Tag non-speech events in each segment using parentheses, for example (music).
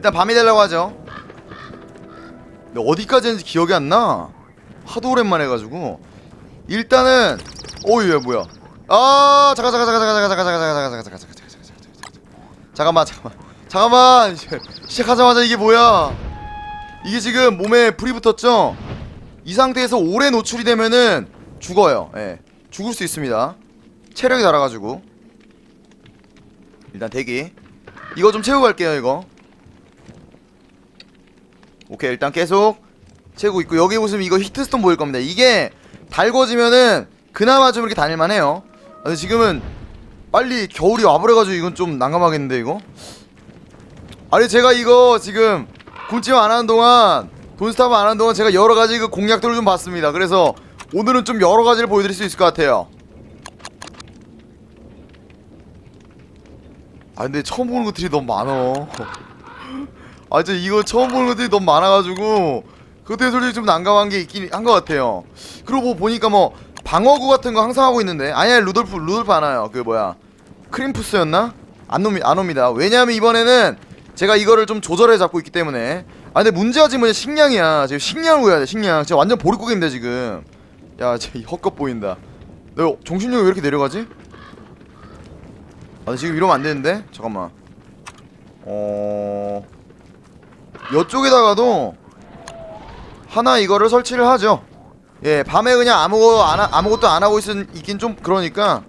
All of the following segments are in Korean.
일단 밤이 되려고 하죠 근데 어디까지 했는지 기억이 안나 하도 오랜만에 해가지고 일단은 오이 야 뭐야 아 잠깐 잠깐 잠깐 잠깐 잠깐 잠깐 잠깐 잠깐 잠깐 잠깐 잠깐만 잠깐만 잠깐만 시작하자마자 이게 뭐야 이게 지금 몸에 불이 붙었죠 이 상태에서 오래 노출이 되면은 죽어요 예 죽을 수 있습니다 체력이 달아가지고 일단 대기 이거 좀 채우고 갈게요 이거 오케이 일단 계속 채우고 있고 여기 보시면 이거 히트스톤 보일 겁니다. 이게 달궈지면은 그나마 좀 이렇게 다닐만해요. 근데 지금은 빨리 겨울이 와버려가지고 이건 좀 난감하겠는데 이거? 아니 제가 이거 지금 굶찜 안 하는 동안 돈스탑 안 하는 동안 제가 여러 가지 그 공략들을 좀 봤습니다. 그래서 오늘은 좀 여러 가지를 보여드릴 수 있을 것 같아요. 아 근데 처음 보는 것들이 너무 많어 아 진짜 이거 처음 보는 것들이 너무 많아가지고 그때 솔직히 좀 난감한 게 있긴 한 것 같아요. 그리고 뭐 보니까 뭐 방어구 같은 거 항상 하고 있는데 아니야 루돌프 루돌프 안 와요. 그 뭐야? 크림푸스였나? 안, 옵니, 안 옵니다. 왜냐하면 이번에는 제가 이거를 좀 조절해 잡고 있기 때문에. 아 근데 문제가 지금 뭐냐? 식량이야. 지금 식량을 구해야 돼 식량. 진짜 완전 보릿고기인데 지금. 야 진짜 헛것 보인다. 너 정신력이 왜 이렇게 내려가지? 아 지금 이러면 안 되는데? 잠깐만. 어 이쪽에다가도 하나 이거를 설치를 하죠. 예 밤에 그냥 아무거 안 하, 아무것도 안 하고 있, 있긴 좀 그러니까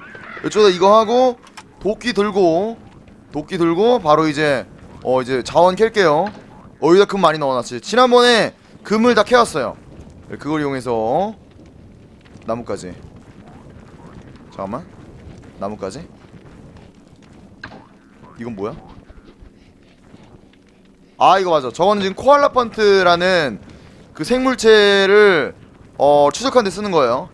이쪽에다 이거 하고 도끼 들고 도끼 들고 바로 이제 어 이제 자원 캘게요. 어디다 금 많이 넣어놨지? 지난번에 금을 다 캐왔어요. 예, 그걸 이용해서 나무까지. 잠깐만. 나무까지? 이건 뭐야? 아 이거 맞아. 저거는 지금 코알라 펀트라는 그 생물체를 어 추적하는 데 쓰는 거예요.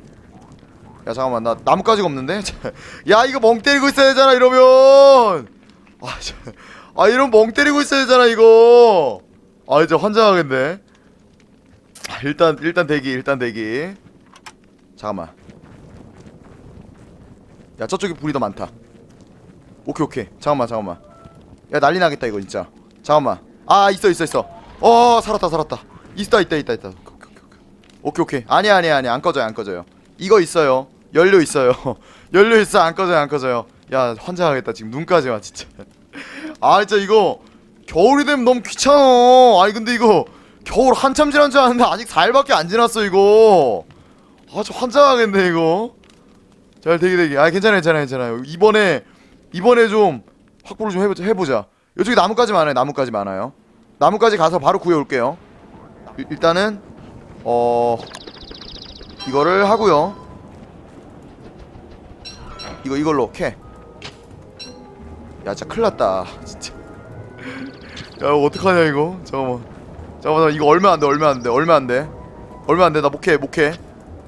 야 잠깐만. 나 나뭇가지가 없는데? (laughs) 야 이거 멍 때리고 있어야 되잖아 이러면. 아, 저, 아 이러면 멍 때리고 있어야 되잖아 이거. 아 이제 환장하겠네. 아, 일단 일단 대기 일단 대기. 잠깐만. 야 저쪽에 불이 더 많다. 오케이 오케이. 잠깐만 잠깐만. 야 난리 나겠다 이거 진짜. 잠깐만 아 있어 있어 있어. 어 살았다 살았다. 있다 있다 있다 있다. 오케이 오케이. 아니야 아니야 아니야 안 꺼져요 안 꺼져요. 이거 있어요. 연료 있어요. (laughs) 연료 있어 안 꺼져요 안 꺼져요. 야 환장하겠다. 지금 눈까지 와 진짜. (laughs) 아 진짜 이거 겨울이 되면 너무 귀찮아. 아니 근데 이거 겨울 한참 지난 줄 알았는데 아직 4일밖에 안 지났어 이거. 아 저 환장하겠네 이거. 잘 대기 대기. 아 괜찮아 괜찮아 괜찮아요. 이번에 이번에 좀 확보를 좀 해보자 해보자 이쪽에 나뭇가지 많아요 나뭇가지 많아요 나뭇가지 가서 바로 구해올게요 일, 일단은 어 이거를 하고요 이거 이걸로 캐. 야, 진짜 큰일 났다. 진짜. (laughs) 야, 이거 어떡하냐 이거? 잠깐만. 잠깐만. 이거 얼마 안 돼. 얼마 안 돼. 얼마 안 돼. 얼마 안 돼. 나 못해. 못해.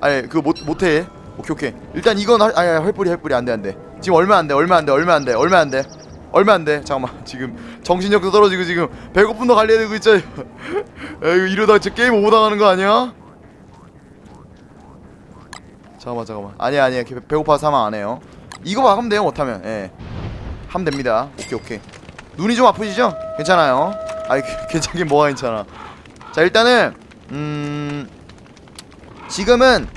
아니, 그거 못 못해. 오케이, 오케이. 일단 이건 할 아니, 헐뿌리 헐뿌리 안 돼. 안 돼. 지금 얼마 안 돼. 얼마 안 돼. 얼마 안 돼. 얼마 안 돼. 얼마 안 돼. 잠깐만. 지금 정신력도 떨어지고 지금 배고픔도 관리해야 되고 있죠. 야, 이거 이러다 진짜 게임 오버 당하는 거 아니야? 잠깐만 잠깐만. 아니야 아니야. 배- 배고파서 사망 안 해요. 이거 막으면 돼요. 못하면. 예. 하면 됩니다. 오케이 오케이. 눈이 좀 아프시죠? 괜찮아요. 아이 (laughs) 괜찮긴 뭐가 괜찮아. 자 일단은 음 지금은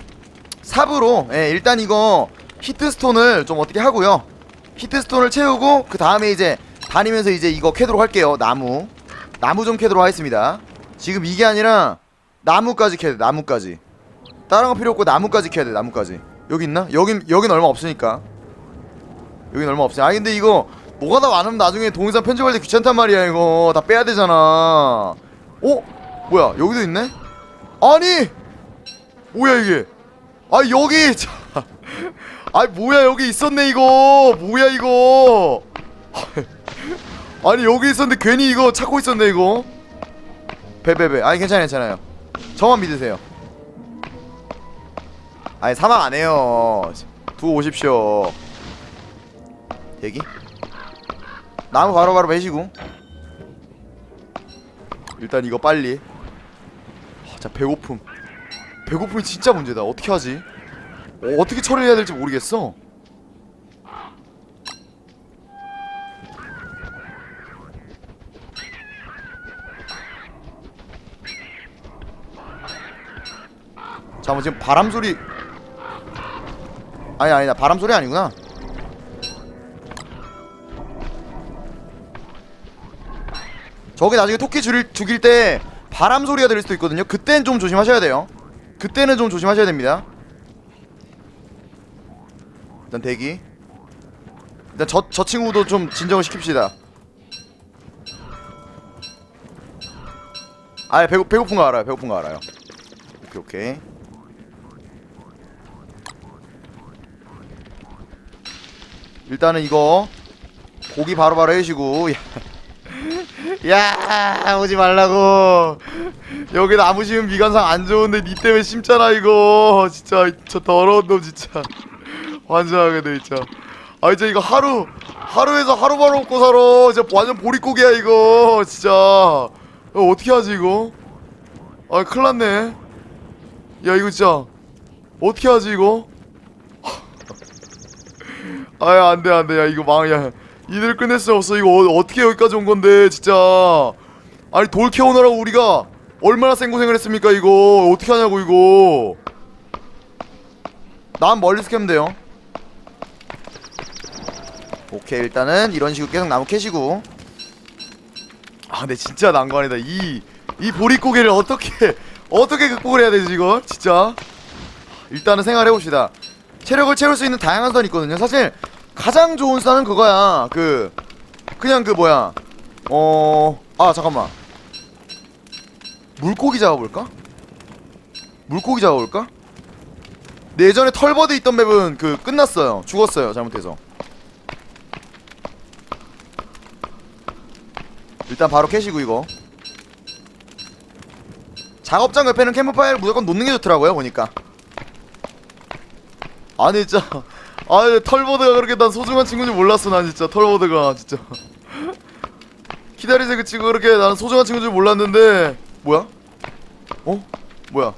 삽으로 예 일단 이거 히트스톤을 좀 어떻게 하고요 히트스톤을 채우고 그 다음에 이제 다니면서 이제 이거 캐도록 할게요 나무. 나무 좀 캐도록 하겠습니다. 지금 이게 아니라 나무까지 캐야 돼 나무까지. 다른 거 필요 없고 나무까지 캐야 돼 나무까지. 여기 있나? 여긴 여긴 얼마 없으니까. 여긴 얼마 없어 아 근데 이거 뭐가 다 많으면 나중에 동영상 편집할 때 귀찮단 말이야 이거. 다 빼야 되잖아. 어? 뭐야 여기도 있네? 아니! 뭐야 이게? 아 여기 (laughs) 자, 아 뭐야 여기 있었네 이거 뭐야 이거 (laughs) 아니 여기 있었는데 괜히 이거 찾고 있었네 이거 베베베 아니 괜찮아요 괜찮아요 저만 믿으세요 아니 사망 안 해요. 두고 오십시오. 대기. 나무 바로바로 베시고. 일단 이거 빨리. 아, 자 배고픔. 배고픔이 진짜 문제다. 어떻게 하지? 어떻게 처리해야 될지 모르겠어. 잠깐만 뭐 지금 바람 소리. 아니 아니다. 바람 소리 아니구나. 저게 나중에 토끼 줄, 죽일 때 바람 소리가 들릴 수도 있거든요. 그때는 좀 조심하셔야 돼요. 그때는 좀 조심하셔야 됩니다. 일단 대기. 일단 저, 저 친구도 좀 진정을 시킵시다. 아 배고, 배고픈 거 알아요 배고픈 거 알아요. 오케이 오케이. 일단은 이거 고기 바로바로 해주시고. (laughs) 야 오지 말라고. 여기 나무 심은 미관상 안 좋은데 니 때문에 심잖아 이거. 진짜 저 더러운 놈 진짜 환장하게 돼 진짜 아 진짜 이거 하루 하루에서 하루 바로 먹고 살아. 진짜 완전 보릿고기야 이거. 진짜. 이거 어떻게 하지 이거? 아 큰일 났네. 야 이거 진짜 어떻게 하지 이거? (laughs) 아야 안돼 안돼. 야 이거 망야. 이들 끝낼 수 없어. 이거 어, 어떻게 여기까지 온 건데 진짜. 아니 돌 캐오느라고 우리가 얼마나 생고생을 했습니까 이거? 어떻게 하냐고 이거? 난 멀리서 캐면 돼요 오케이 일단은 이런 식으로 계속 나무 캐시고. 아 근데 진짜 난관이다. 이 이 보릿고개를 어떻게 (laughs) 어떻게 극복을 해야 되지 이거? 진짜? 일단은 생활해봅시다. 체력을 채울 수 있는 다양한 선이 있거든요. 사실 가장 좋은 쌀은 그거야. 그 그냥 그 뭐야. 어 아 잠깐만. 물고기 잡아볼까? 물고기 잡아볼까? 근데 예전에 털버드 있던 맵은 그 끝났어요. 죽었어요 잘못해서 일단 바로 캐시고 이거. 작업장 옆에는 캠프파이어를 무조건 놓는 게 좋더라고요 보니까. 아니 진짜. (laughs) 아니 털보드가 그렇게 난 소중한 친구인 줄 몰랐어 난 진짜. 털보드가 진짜. (laughs) 기다리세요 그 친구. 그렇게 나는 소중한 친구인 줄 몰랐는데. 뭐야? 어? 뭐야?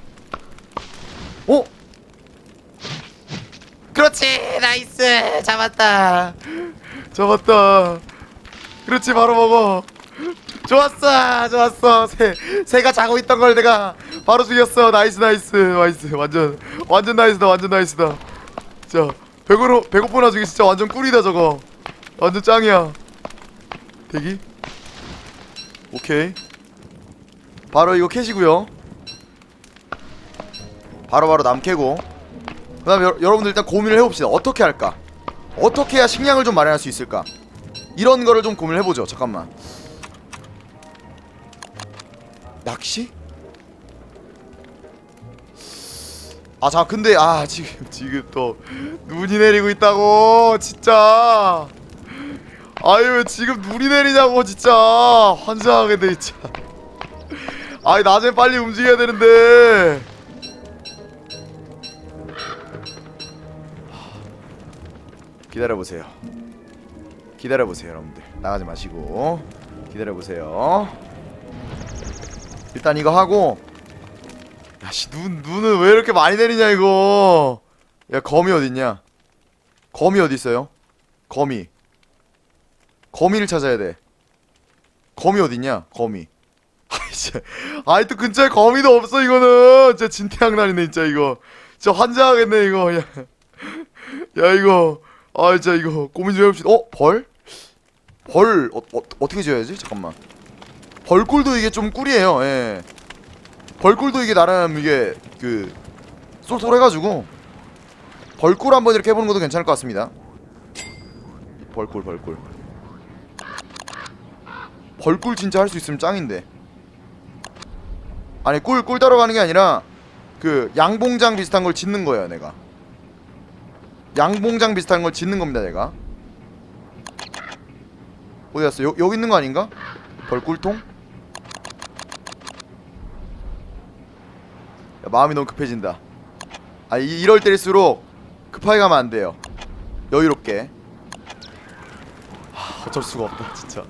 어? 그렇지 나이스. 잡았다. (laughs) 잡았다. 그렇지 바로 먹어 좋았어 좋았어. 새 새가 자고 있던 걸 내가 바로 죽였어. 나이스 나이스 나이스. 완전 완전 나이스다 완전 나이스다. 진짜 배고로 배고픈 와중에 진짜 완전 꿀이다 저거. 완전 짱이야. 대기? 오케이. 바로 이거 캐시고요. 바로바로 남 캐고. 그 다음에 여러분들 일단 고민을 해봅시다. 어떻게 할까? 어떻게 해야 식량을 좀 마련할 수 있을까? 이런 거를 좀 고민을 해보죠. 잠깐만 낚시? 아, 자, 근데 아, 지금 지금 또 눈이 내리고 있다고. 진짜. 아유, 왜 지금 눈이 내리냐고 진짜. 환장하게 돼 진짜. 아이, 낮에 빨리 움직여야 되는데. 기다려 보세요. 기다려 보세요, 여러분들. 나가지 마시고 기다려 보세요. 일단 이거 하고. 야씨 눈 눈은 왜 이렇게 많이 내리냐 이거. 야 거미 어딨냐? 거미 어디 있어요? 거미. 거미를 찾아야 돼. 거미 어딨냐? 거미. (laughs) 아이 또 근처에 거미도 없어 이거는. 진짜 진태양난이네 진짜 이거. 진짜 환장하겠네 이거. 야, (laughs) 야 이거. 아 진짜 이거. 고민 좀 해봅시다. 어 벌? 벌 어, 어, 어떻게 지어야지? 잠깐만 벌꿀도 이게 좀 꿀이에요. 예. 벌꿀도 이게 나름 이게 그 쏠쏠해가지고 벌꿀 한번 이렇게 해보는 것도 괜찮을 것 같습니다. 벌꿀 벌꿀. 벌꿀 진짜 할 수 있으면 짱인데. 아니 꿀 꿀 따러 가는 게 아니라 그 양봉장 비슷한 걸 짓는 거예요, 내가. 양봉장 비슷한 걸 짓는 겁니다, 내가. 어디 갔어? 여, 여기 있는 거 아닌가? 벌꿀통? 마음이 너무 급해진다. 아 이, 이럴 때일수록 급하게 가면 안 돼요. 여유롭게. 하, 어쩔 수가 없다 진짜.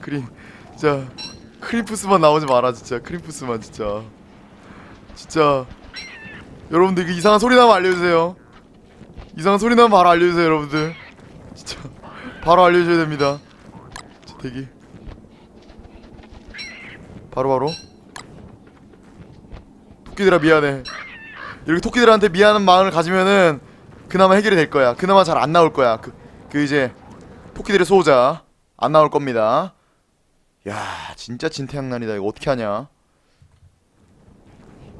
크림 진짜 크림푸스만 나오지 마라 진짜 크림푸스만 진짜. 진짜 여러분들 그 이상한 소리 나면 알려주세요. 이상한 소리 나면 바로 알려주세요 여러분들. 진짜 바로 알려줘야 됩니다. 자, 대기. 바로 바로. 토끼들아 미안해 이렇게 토끼들한테 미안한 마음을 가지면은 그나마 해결이 될 거야. 그나마 잘 안 나올 거야. 그, 그 이제 토끼들의 수호자 안 나올 겁니다. 야, 진짜 진태양난이다. 이거 어떻게 하냐?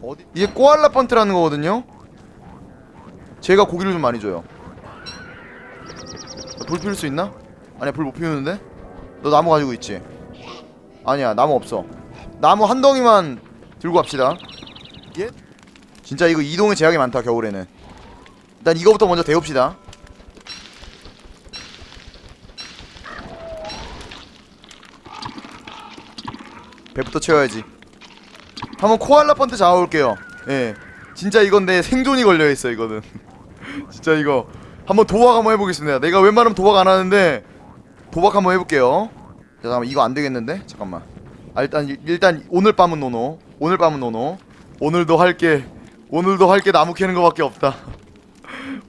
어디? 이게 꼬알라 번트라는 거거든요. 제가 고기를 좀 많이 줘요. 불 피울 수 있나? 아니야, 불 못 피우는데? 너 나무 가지고 있지? 아니야, 나무 없어. 나무 한 덩이만 들고 갑시다. 예? 진짜 이거 이동에 제약이 많다 겨울에는. 일단 이거부터 먼저 데웁시다. 배부터 채워야지. 한번 코알라 펀트 잡아볼게요. 예, 진짜 이건 내 생존이 걸려 있어 이거는. (laughs) 진짜 이거 한번 도박 한번 해보겠습니다. 내가 웬만하면 도박 안 하는데 도박 한번 해볼게요. 자, 잠깐만 이거 안 되겠는데? 잠깐만. 아, 일단 일- 일단 오늘 밤은 노노. 오늘 밤은 노노. 오늘도 할게. 오늘도 할게 나무 캐는 거밖에 없다.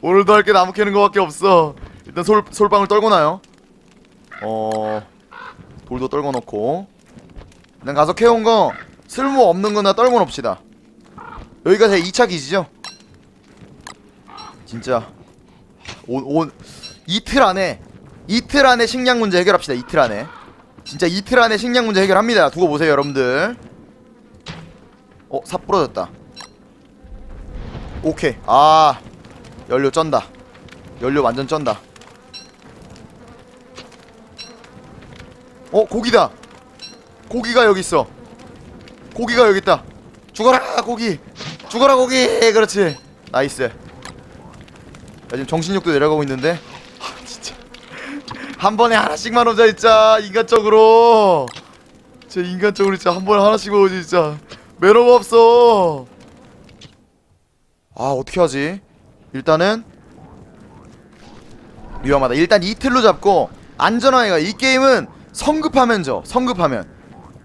오늘도 할게 나무 캐는 거밖에 없어. 일단 솔 솔방울 떨고 나요. 어 돌도 떨궈 놓고. 일단 가서 캐온 거 쓸모 없는 거나 떨궈 놓읍시다. 여기가 제 2차 기지죠? 진짜 온, 온 이틀 안에 이틀 안에 식량 문제 해결합시다. 이틀 안에. 진짜 이틀 안에 식량 문제 해결합니다. 두고 보세요, 여러분들. 어, 삽 부러졌다. 오케이. 아, 연료 쩐다. 연료 완전 쩐다. 어, 고기다. 고기가 여기 있어. 고기가 여기 있다. 죽어라, 고기. 죽어라, 고기. 그렇지. 나이스. 야, 지금 정신력도 내려가고 있는데. 아, 진짜. 한 번에 하나씩만 오자 진짜 인간적으로 진짜 인간적으로 진짜 한 번에 하나씩 오지 진짜 매너가 없어. 아 어떻게 하지? 일단은 위험하다. 일단 이틀로 잡고 안전하게 가 이 게임은 성급하면 져. 성급하면.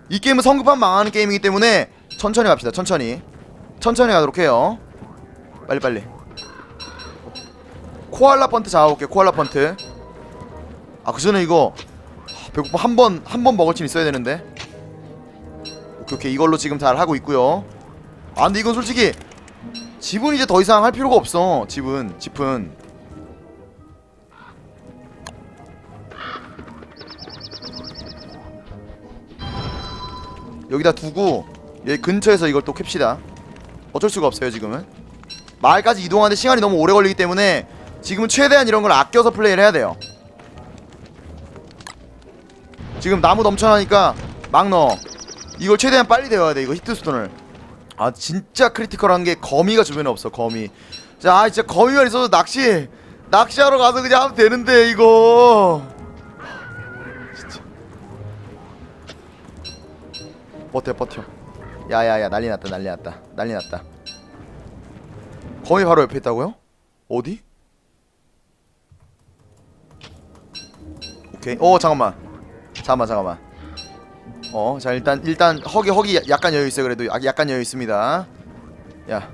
이 게임은 성급하면 망하는 게임이기 때문에 천천히 갑시다. 천천히. 천천히 가도록 해요. 빨리빨리. 코알라 펀트 잡아볼게 코알라 펀트. 아 그전에 이거 하, 배고파. 한번 한 번 먹을 쯤 있어야 되는데 오케이 이걸로 지금 잘 하고 있고요. 아 근데 이건 솔직히 집은 이제 더 이상 할 필요가 없어 집은 집은. 여기다 두고 여기 근처에서 이걸 또 캡시다. 어쩔 수가 없어요 지금은. 마을까지 이동하는데 시간이 너무 오래 걸리기 때문에 지금은 최대한 이런 걸 아껴서 플레이를 해야 돼요. 지금 나무 넘쳐나니까 막 넣어 이걸 최대한 빨리 데워야 돼 이거 히트스톤을. 아 진짜 크리티컬한 게 거미가 주변에 없어 거미. 자 아, 진짜 거미만 있어도 낚시 낚시하러 가서 그냥 하면 되는데 이거. 진짜. 버텨 버텨. 야야야 난리 났다 난리 났다 난리 났다. 거미 바로 옆에 있다고요? 어디? 오케이. 어 잠깐만. 잠깐만 잠깐만 어 자 일단 일단 허기 허기 야- 약간 여유 있어 그래도. 약- 약간 여유 있습니다. 야.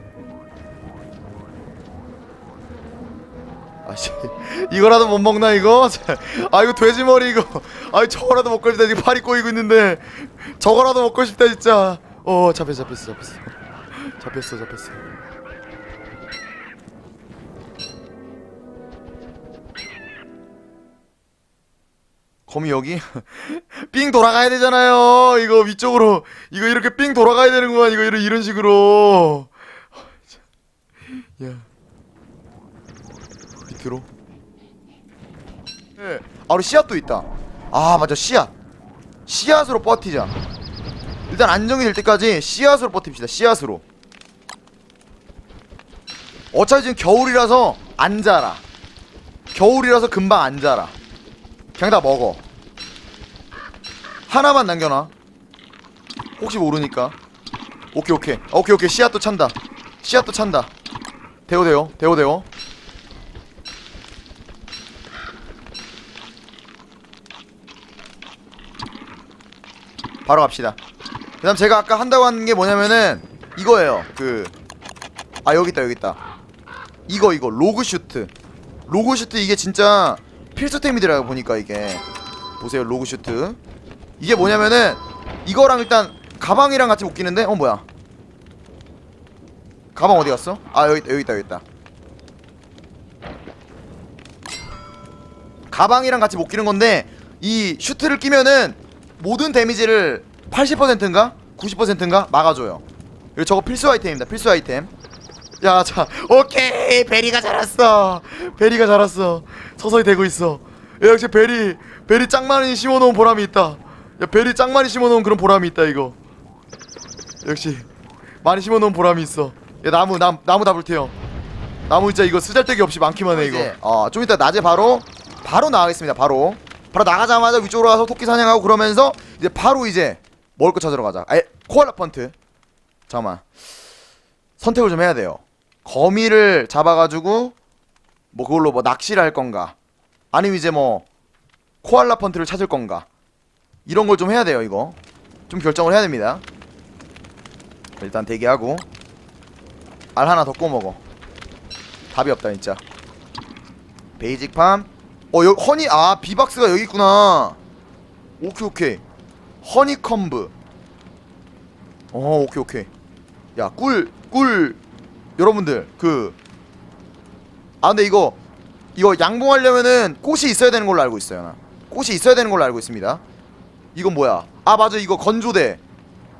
아씨. (laughs) 이거라도 못 먹나 이거? 자, (laughs) 아 이거 돼지 머리 이거. 아 저거라도 먹고 싶다. 지금 팔이 꼬이고 있는데. 저거라도 먹고 싶다 진짜. 어 잡혔어 잡혔어 잡혔어. 잡혔어 잡혔어 거미 여기 (laughs) 삥 돌아가야 되잖아요. 이거 위쪽으로 이거 이렇게 삥 돌아가야 되는구만. 이거 이런 이런 식으로. 야 밑으로. 예. 아 우리 씨앗도 있다. 아 맞아 씨앗. 씨앗으로 버티자. 일단 안정이 될 때까지 씨앗으로 버팁시다. 씨앗으로. 어차피 지금 겨울이라서 안 자라. 겨울이라서 금방 안 자라. 그냥 다 먹어. 하나만 남겨놔. 혹시 모르니까. 오케이 오케이. 오케이 오케이. 씨앗도 찬다. 씨앗도 찬다. 대호 대호. 바로 갑시다. 그 다음 제가 아까 한다고 한 게 뭐냐면은 이거예요. 그 아 여기 있다 여기 있다. 이거 이거 로그 슈트. 로그 슈트 이게 진짜 필수템이더라고 보니까 이게 보세요 로그 슈트 이게 뭐냐면은 이거랑 일단 가방이랑 같이 묶이는데 어 뭐야 가방 어디 갔어? 아 여기 있다 여기 있다 여기 있다 가방이랑 같이 못 끼는 건데 이 슈트를 끼면은 모든 데미지를 80%인가 90%인가 막아줘요. 그리고 저거 필수 아이템입니다. 필수 아이템. 야, 자, 오케이 베리가 잘했어. 베리가 잘했어. 서서히 되고 있어. 야, 역시 베리 베리 짱 많이 심어놓은 보람이 있다. 야, 베리 짱 많이 심어놓은 그런 보람이 있다 이거. 역시 많이 심어놓은 보람이 있어. 야, 나무 나, 나무 다 불 태요. 나무 진짜 이거 쓰잘데기 없이 많기만 해 이거. 어, 좀 이따 낮에 바로 바로 나가겠습니다. 바로 바로 나가자마자 위쪽으로 가서 토끼 사냥하고 그러면서 이제 바로 이제 먹을 거 찾으러 가자. 아, 코알라 펀트. 잠깐만. 선택을 좀 해야 돼요. 거미를 잡아가지고 뭐 그걸로 뭐 낚시를 할 건가? 아니면 이제 뭐 코알라 펀트를 찾을 건가? 이런 걸 좀 해야 돼요. 이거 좀 결정을 해야 됩니다. 일단 대기하고 알 하나 더 구워 먹어. 답이 없다 진짜. 베이직 팜. 어 여기 허니 아 비박스가 여기 있구나. 오케이 오케이. 허니컴브. 어 오케이 오케이. 야꿀꿀 여러분들 그. 아 근데 이거 이거 양봉하려면은 꽃이 있어야 되는 걸로 알고 있어요. 나. 꽃이 있어야 되는 걸로 알고 있습니다. 이건 뭐야? 아 맞아 이거 건조대.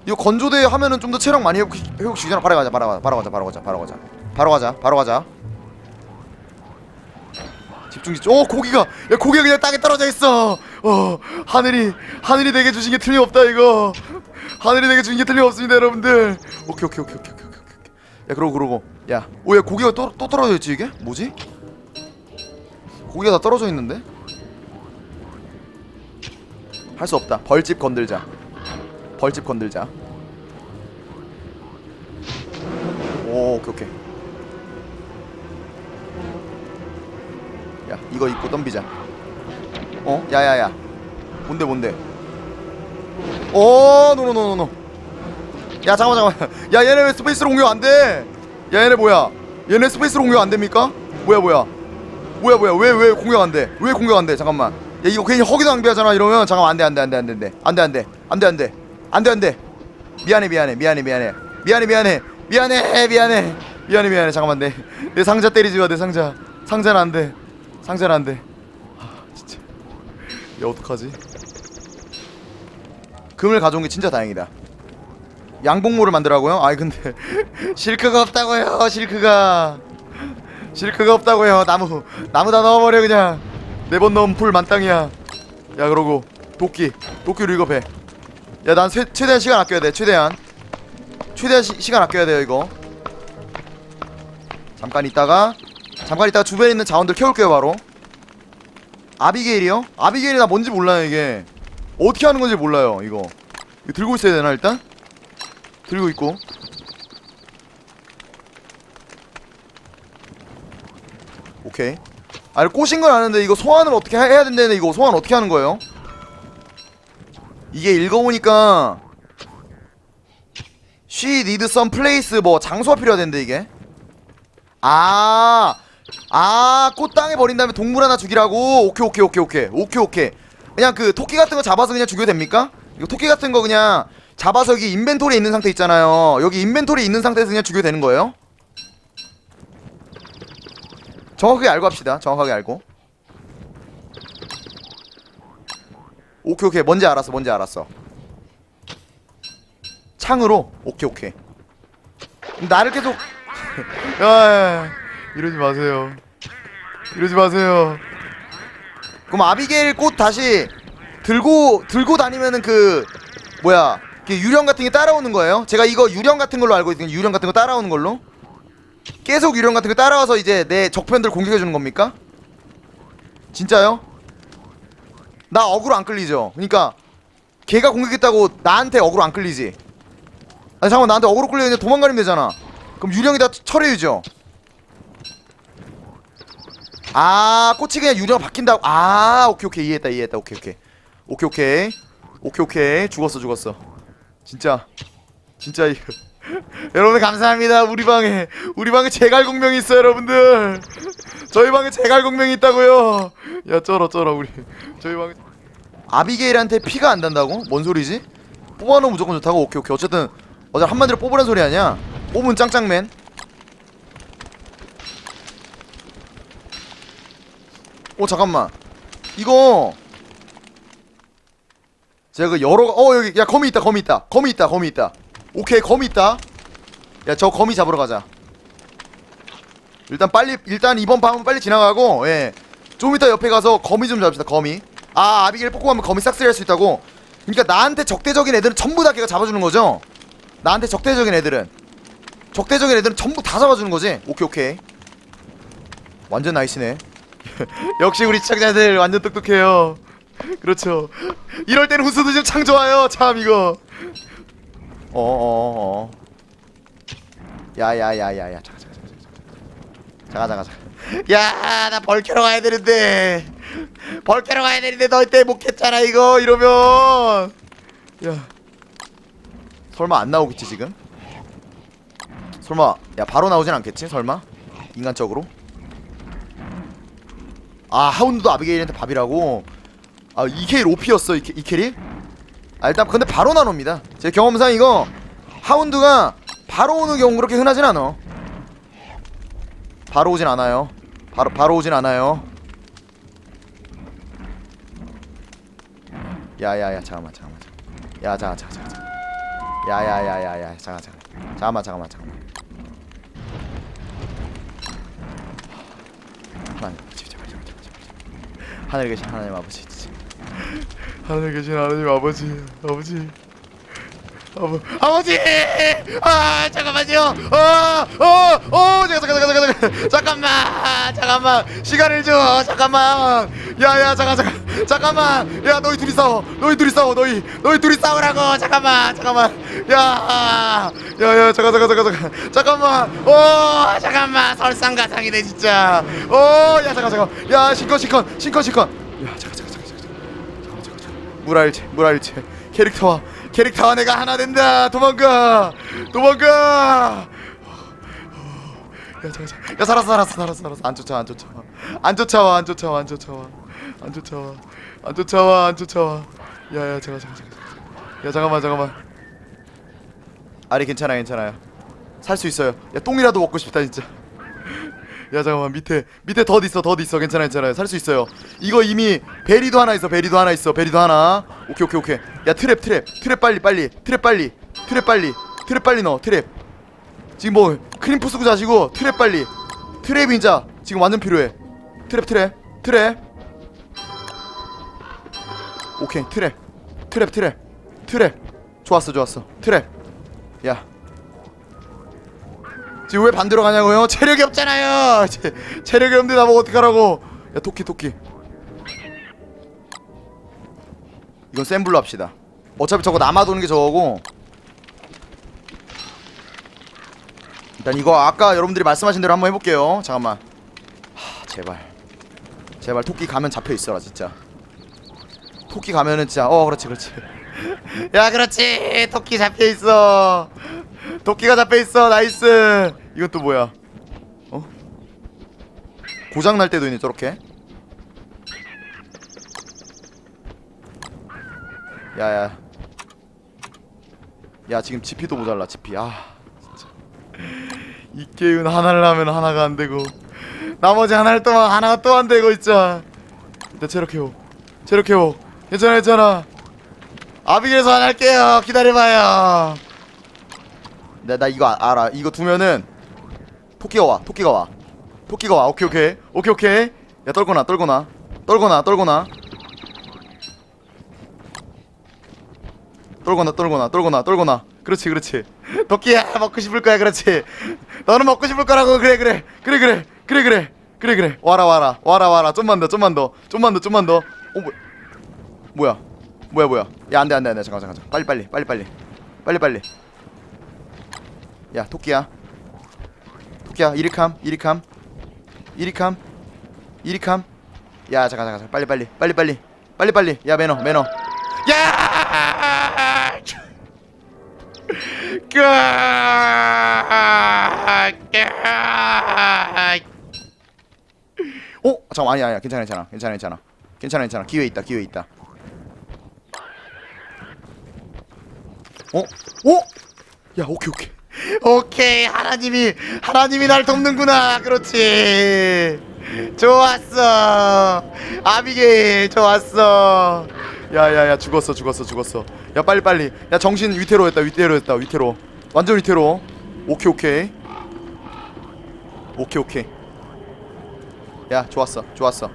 이거 건조대 하면은 좀 더 체력 많이 회복 회복시키잖아. 바로 가자 바로 가자 바로 가자 바로 가자 바로 가자 바로 가자 바로 가자. 집중 집중. 오 고기가 야 고기가 그냥 땅에 떨어져 있어. 어 하늘이 하늘이 내게 주신 게 틀림없다 이거. 하늘이 내게 주신 게 틀림없습니다 여러분들. 오케이 오케이 오케이 오케이 오케이 오케이. 야 그러고 그러고 야 오야 고기가 또 또 떨어져 있지 이게 뭐지? 고기가 다 떨어져 있는데? 할 수 없다. 벌집 건들자. 벌집 건들자. 오 오케이 오케이. 야 이거 입고 덤비자 어? 야야야 뭔데 뭔데 어 노노노노노 야 잠깐만 잠깐만 야 얘네 왜 스페이스로 공격 안돼 야 얘네 뭐야 얘네 스페이스로 공격 안됩니까? 뭐야 뭐야 뭐야 뭐야 왜 왜 공격 안돼 왜 공격 안돼 잠깐만 야 이거 괜히 허기도 낭비하잖아. 이러면 잠깐만 안돼 안돼 안돼 안돼 안돼. 안돼 안돼. 안돼 안돼. 안돼 안돼. 미안해 미안해 미안해 미안해. 미안해 미안해. 미안해 미안해. 미안해 미안해. 잠깐만 내, 내 상자 때리지 마내 상자. 상자는 안돼. 상자는 안돼. 아 진짜. 야 어떡하지? 금을 가져온 게 진짜 다행이다. 양봉모를 만들라고요? 아이 근데 (laughs) 실크가 없다고요 실크가. 실크가 없다고요. 나무 나무 다 넣어버려 그냥 네번 넣은 풀 만땅이야. 야 그러고 도끼 도끼로 이거 배야난 최대한 시간 아껴야 돼 최대한. 최대한 시, 시간 아껴야 돼요 이거. 잠깐 있다가 잠깐 있다가 주변에 있는 자원들 캐올게요 바로. 아비게일이요? 아비게일이 나 뭔지 몰라요 이게. 어떻게 하는 건지 몰라요 이거. 이거 들고 있어야 되나 일단? 들고 있고. 오케이 아니 꼬신 건 아는데 이거 소환을 어떻게 해- 해야 된다는데 이거 소환 어떻게 하는 거예요? 이게 읽어보니까 She need some place 뭐 장소가 필요하던데 이게 아, 아, 꽃 땅에 버린 다음에 동물 하나 죽이라고. 오케이, 오케이, 오케이, 오케이, 오케이, 오케이. 그냥 그 토끼 같은 거 잡아서 그냥 죽여도 됩니까? 이거 토끼 같은 거 그냥 잡아서 여기 인벤토리에 있는 상태 있잖아요. 여기 인벤토리에 있는 상태에서 그냥 죽여도 되는 거예요? 정확하게 알고 합시다. 정확하게 알고. 오케이, 오케이. 뭔지 알았어, 뭔지 알았어. 창으로. 오케이, 오케이. 나를 계속 (laughs) 야, 야, 야, 이러지 마세요. 이러지 마세요. 그럼 아비게일 꽃 다시 들고 들고 다니면은 그 뭐야 그 유령 같은 게 따라오는 거예요? 제가 이거 유령 같은 걸로 알고 있거든요. 유령 같은 거 따라오는 걸로. 계속 유령 같은 거 따라와서 이제 내 적편들 공격해 주는 겁니까? 진짜요? 나 어그로 안 끌리죠. 그러니까 걔가 공격했다고 나한테 어그로 안 끌리지. 아니 잠깐만 나한테 어그로 끌려 그냥 도망가면 되잖아. 그럼 유령이 다 처리해주죠. 아 꽃이 그냥 유령 바뀐다고. 아 오케이 오케이 이해했다 이해했다 오케이 오케이 오케이 오케이 오케이 오케이 죽었어 죽었어. 진짜 진짜 이거 여러분 감사합니다. 우리 방에 우리 방에 제갈공명이 있어요, 여러분들. 저희 방에 제갈공명이 있다고요. 야 쩔어 쩔어 우리 저희 방에 아비게일한테 피가 안 단다고? 뭔 소리지? 뽑아놓으면 무조건 좋다고? 오케이 오케이 어쨌든 어제 한마디로 뽑으란 소리 아니야? 뽑은 짱짱맨 오 잠깐만 이거 제가 그 여러 어 여기 야 거미 있다 거미 있다 거미 있다 거미 있다 오케이 거미 있다. 야 저 거미 잡으러 가자. 일단 빨리 일단 이번 방은 빨리 지나가고 예좀 이따 옆에 가서 거미 좀 잡읍시다 거미. 아 아비게를 뽑고 가면 거미 싹쓸이 할 수 있다고. 그러니까 나한테 적대적인 애들은 전부 다 걔가 잡아주는 거죠? 나한테 적대적인 애들은. 적대적인 애들은 전부 다 잡아주는 거지? 오케이 오케이. 완전 나이스네. (laughs) 역시 우리 시청자들 완전 똑똑해요. 그렇죠. 이럴 때는 후수도 좀참 좋아요 참 이거 어어어. 야야야야야. 잠깐 잠깐 잠깐 잠깐. 잠깐 야나 벌캐러 가야 되는데. 벌캐러 가야 되는데 너희 때문에 못 했잖아 이거 이러면. 야. 설마 안 나오겠지 지금? 설마 야 바로 나오진 않겠지 설마? 인간적으로? 아 하운드도 아비게일한테 밥이라고? 아 이케일 오피였어 이, 이 캐리 아 일단 근데 바로 나옵니다. 제 경험상 이거 하운드가 바로 오는 경우 그렇게 흔하진 않아. 바로 오진 않아요. 바로 바로 오진 않아요. 야야야 잠깐만 잠깐만. 야 잠깐 잠깐 잠깐 야야야야야 잠깐 잠깐 잠깐만 잠깐만 잠깐만. 하나님 제발 제발 제발 제발. 하늘에 계신 하나님 아버지. 하늘에 계신 하나님 아버지 아버지. 아버 아버지! 아 잠깐만요. 어어 어 잠깐 잠깐 잠깐 잠깐 잠깐만 잠깐만. 시간을 줘 잠깐만. 야야 잠깐 잠깐 잠깐만. 야 너희 둘이 싸워. 너희 둘이 싸워 너희. 너희 둘이 싸우라고. 잠깐만 잠깐만. 야야야 잠깐 잠깐 잠깐 잠깐. 잠깐만. 어 잠깐만. 설상가상이네 진짜. 어야 잠깐 잠깐. 야 신컨 신컨 신컨 신컨 야 잠깐 무랄체 무랄체. 캐릭터와 캐릭터와 내가 하나 된다. 도망가! 도망가! 야, 자, 자. 야 살았어 살았어 살았어 살았어. 안 쫓아 안 쫓아 안 쫓아와 안 쫓아와 안 쫓아와. 안 쫓아와. 안 쫓아와 안 쫓아와. 야야 잠깐 잠깐 야 잠깐만 잠깐만. 아리 괜찮아 괜찮아요. 살 수 있어요. 야 똥이라도 먹고 싶다 진짜. 야 잠깐만 밑에 밑에 덧 있어 덧 있어. 괜찮아 괜찮아요 살수 있어요. 이거 이미 베리도 하나 있어 베리도 하나 있어 베리도 하나. 오케이 오케이 오케이. 야 트랩 트랩. 트랩 빨리 빨리. 트랩 빨리. 트랩 빨리. 트랩 빨리 넣어 트랩. 지금 뭐 크림프 쓰고 자시고 트랩 빨리. 트랩 인자. 지금 완전 필요해. 트랩 트랩. 트랩. 오케이 트랩. 트랩 트랩. 트랩. 좋았어 좋았어. 트랩. 야 지금 왜 반대로 가냐고요? 체력이 없잖아요. 체, 체력이 없는데 나보고 어떡하라고? 야 토끼 토끼. 이건 센 불로 합시다. 어차피 저거 남아 도는 게 저거고. 일단 이거 아까 여러분들이 말씀하신 대로 한번 해볼게요. 잠깐만. 하 제발. 제발 토끼 가면 잡혀 있어라 진짜. 토끼 가면은 진짜 어 그렇지 그렇지. (laughs) 야 그렇지 토끼 잡혀 있어. 도끼가 잡혀 있어. 나이스. 이건 또 뭐야? 어? 고장 날 때도 있네 저렇게. 야야. 야 지금 지피도 모자라 지피. 아 진짜. 이 게임은 하나를 하면 하나가 안 되고 나머지 하나를 또 하나가 또 안 되고 진짜 일단 체력 회복. 체력 회복. 괜찮아 괜찮아. 아비게에서 하나 할게요. 기다려봐요 나, 나 이거 아- 알아. 이거 두면은 토끼가 와. 토끼가 와. 토끼가 와. 오케이 오케이. 오케이 오케이. 야 떨거나 떨거나. 떨거나 떨거나. 떨거나 떨거나 떨거나 떨거나. 그렇지 그렇지. 토끼야 먹고 싶을 거야 그렇지. 너는 먹고 싶을 거라고 그래 그래 그래 그래 그래 그래 그래 그래 와라 와라 와라 와라 좀만 더 좀만 더 좀만 더 좀만 더. 어 뭐, 뭐야 뭐야 뭐야. 야 안돼 안돼 안돼 잠깐 잠깐. 빨리 빨리 빨리 빨리 빨리 빨리. 야 토끼야. 토끼야 이리캄 이리캄. 이리캄 이리캄. 야 잠깐 잠깐 빨리 빨리 빨리 빨리. 빨리 빨리. 야 매너 매너. 야! 어? 잠깐 아니야 아니야. 괜찮아 괜찮아. 괜찮아 괜찮아. 괜찮아 괜찮아. 기회 있다 기회 있다. 어? 어? 야 오케이 오케이 오케이 하나님이 하나님이 날 돕는구나. 그렇지. 좋았어. 아비게일 좋았어. 야야야 죽었어 죽었어 죽었어. 야 빨리 빨리. 야 정신 위태로 했다 위태로 했다 위태로. 완전 위태로. 오케이 오케이. 오케이 오케이. 야 좋았어 좋았어.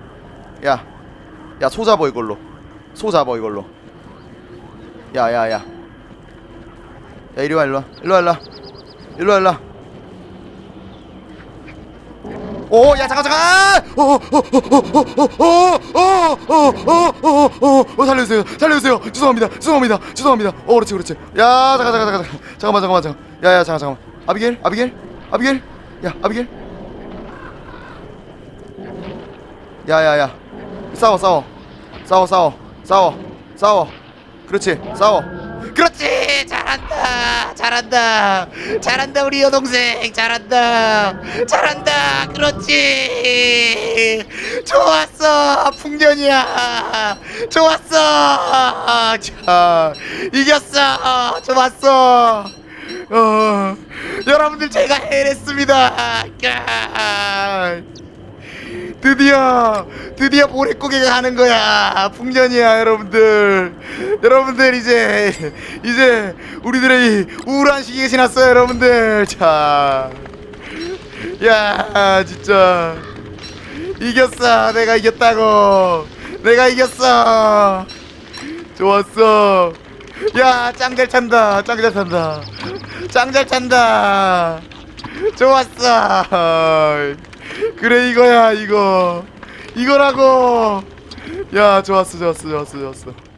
야야 소 잡어 이걸로. 소 잡어 이걸로. 야야야. 야 이리와 일로와. 일로와 일로와 일로 와, 일로 와. 오, 야 잠깐 잠깐! 어, 어, 어, 어, 어, 어, 어, 살려주세요, 살려주세요. 죄송합니다, 죄송합니다, 죄송합니다. 오, 그렇지, 그렇지. 야, 잠깐, 잠깐, 잠깐, 잠깐만, 잠깐만, 잠깐. 야, 야, 잠깐, 잠깐만. 아비겔, 아비겔, 아비겔. 야, 아비겔. 야, 야, 야. 싸워, 싸워, 싸워, 싸워, 싸워, 싸워. 그렇지, 싸워. 그렇지, 잘한다, 잘한다, 잘한다 우리 여동생, 잘한다, 잘한다, 그렇지, 좋았어, 풍년이야, 좋았어, 자, 이겼어, 좋았어, 어, 여러분들 제가 해냈습니다, 까. 드디어 드디어 모래고개가 가는 거야. 풍년이야 여러분들. 여러분들 이제 이제 우리들의 이 우울한 시기가 지났어요 여러분들. 자야 진짜. 이겼어. 내가 이겼다고. 내가 이겼어. 좋았어. 야 짱 잘 찬다. 짱 잘 찬다. 짱 잘 찬다. 좋았어 그래 이거야 이거. 이거라고. 야 좋았어 좋았어 좋았어 좋았어